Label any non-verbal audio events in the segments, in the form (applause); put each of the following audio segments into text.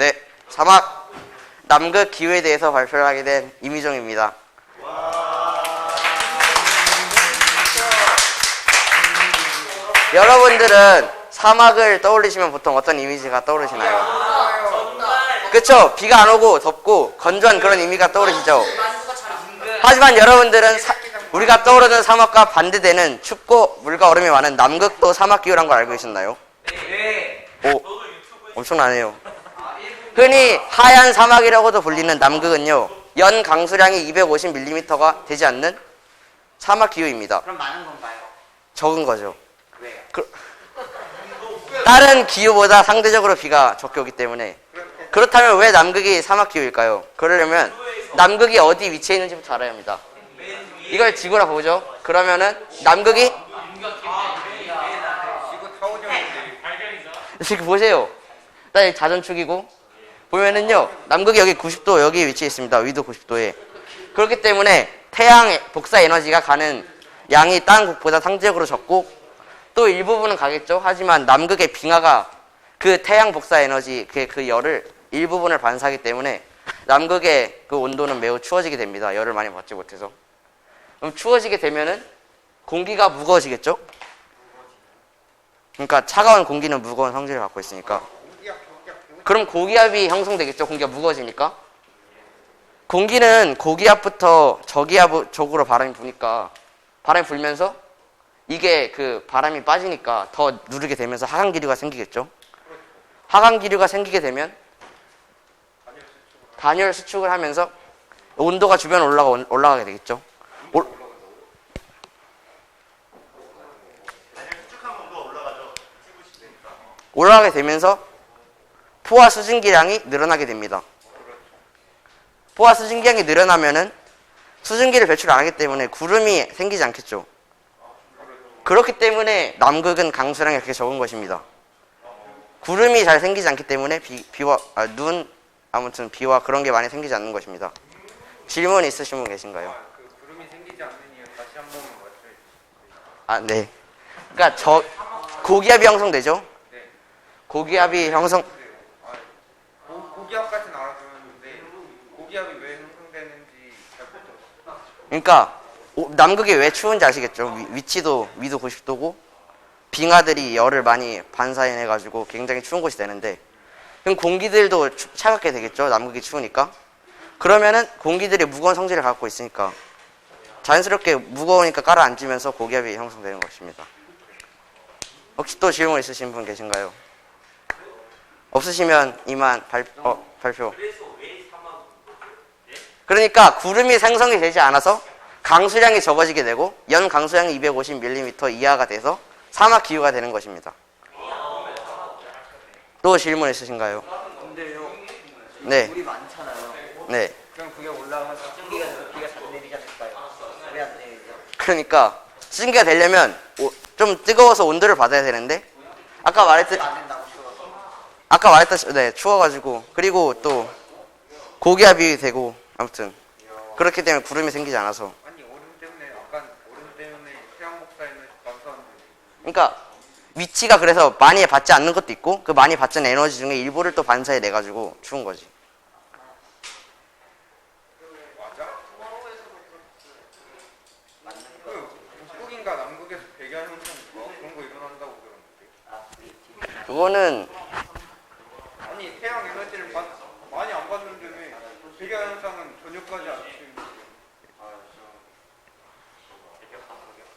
네, 사막 남극 기후에 대해서 발표를 하게 된 이미정입니다. 여러분들은 사막을 떠올리시면 보통 어떤 이미지가 떠오르시나요? 그쵸? 비가 안 오고 덥고 건조한 그런 의미가 떠오르시죠? 하지만 여러분들은 사- 우리가 떠오르는 사막과 반대되는 춥고 물과 얼음이 많은 남극도 사막 기후란 걸 알고 계셨나요? 오, 엄청나네요. 흔히 하얀 사막이라고도 불리는 남극은요, 연 강수량이 250mm가 되지 않는 사막 기후입니다. 그럼 많은 건가요? 적은 거죠. 왜요? 그, 다른 기후보다 상대적으로 비가 적게 오기 때문에 그렇다면 왜 남극이 사막 기후일까요? 그러려면 남극이 어디 위치해 있는지부터 알아야 합니다. 이걸 지구라 보죠. 그러면은 남극이 지금 보세요. 나 자전축이고 보면은요 남극이 여기 90도 여기 위치해 있습니다. 위도 90도에 그렇기 때문에 태양 복사 에너지가 가는 양이 다른 국보다 상대적으로 적고 또 일부분은 가겠죠. 하지만 남극의 빙하가 그 태양 복사 에너지 그, 그 열을 일부분을 반사하기 때문에 남극의 그 온도는 매우 추워지게 됩니다. 열을 많이 받지 못해서. 그럼 추워지게 되면은 공기가 무거워지겠죠? 그러니까 차가운 공기는 무거운 성질을 갖고 있으니까. 그럼 고기압이 형성되겠죠? 공기가 무거워지니까. 공기는 고기압부터 저기압 쪽으로 바람이 부니까 바람이 불면서 이게 그 바람이 빠지니까 더 누르게 되면서 하강 기류가 생기겠죠. 하강 기류가 생기게 되면 단열 수축을 하면서 온도가 주변 올라가 올라가게 되겠죠. 올- 올라가게 되면서 포화 수증기량이 늘어나게 됩니다. 포화 수증기량이 늘어나면은 수증기를 배출 안 하기 때문에 구름이 생기지 않겠죠. 그렇기 때문에 남극은 강수량이 그렇게 적은 것입니다. 구름이 잘 생기지 않기 때문에 비, 비와 아, 눈 아무튼 비와 그런 게 많이 생기지 않는 것입니다. 질문 있으신 분 계신가요? 그 구름이 생기지 않는 이유 다시 한 번만 말씀해 주세요. 아, 네. 그러니까 저 고기압이 형성되죠. 네. 고기압이 형성 아, 고, 고기압까지는 알아들었는데 고기압이 왜 형성되는지 잘 못 들었어요. 그러니까 오- 남극이 왜 추운지 아시겠죠? 위, 위치도 위도 90도고 빙하들이 열을 많이 반사해 가지고 굉장히 추운 곳이 되는데 그럼 공기들도 추- 차갑게 되겠죠? 남극이 추우니까. 그러면은 공기들이 무거운 성질을 갖고 있으니까 자연스럽게 무거우니까 깔아앉으면서 고기압이 형성되는 것입니다. 혹시 또 질문 있으신 분 계신가요? 없으시면 이만 발, 어, 발표. 그러니까 구름이 생성이 되지 않아서 강수량이 적어지게 되고 연 강수량이 250mm 이하가 돼서 사막 기후가 되는 것입니다. 또 질문 있으신가요? 근데요, 네, 물이 많잖아요. 네. 그럼 그게 올라가서 돼서 비가 잘 내리지 않을까요? 왜안 내리죠? 그러니까 수증기가 되려면 오- 좀 뜨거워서 온도를 받아야 되는데 아까 말했듯. 아까 말했듯이 네 추워가지고 그리고 또 고기압이 되고 아무튼 그렇기 때문에 구름이 생기지 않아서 아니 얼음 때문에 약간 얼음 때문에 태양 그러니까 위치가 그래서 많이 받지 않는 것도 있고 그 많이 않는 에너지 중에 일부를 또 반사해 내 가지고 추운 거지. 맞아? 그 북극인가 남극에서 백야 현상 뭐 그런 거 일어난다고 들었는데 그거는 아니 태양 에너지를 받, 많이 안 받는데 왜 백야 현상은 저녁까지 안 치는데.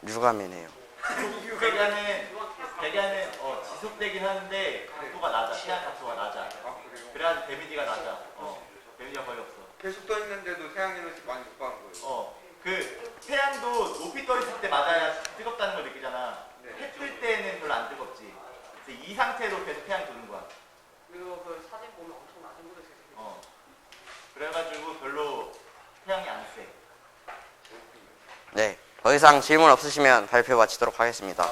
유감이네요. (laughs) 백야는 백야는 어, 지속되긴 하는데 각도가 낮아. 시간 각도가 낮아. 아 그래요? 그래가지고 데미지가 낮아. 어 데미지가 거의 없어. 계속 떠 있는데도 태양 에너지 많이 못 받는 거예요. 어그 태양도 높이 떠 있을 때 맞아야 뜨겁다는 걸 느끼잖아. 네. 해 뜰 때는 별로 안 뜨겁지. 그래서 이 상태로 계속 태양이 도는 거야. 그리고 그 사진 보면 엄청 낮은 곳에서 이렇게 어 그래가지고 별로 태양이 안 세 네. 더 이상 질문 없으시면 발표 마치도록 하겠습니다.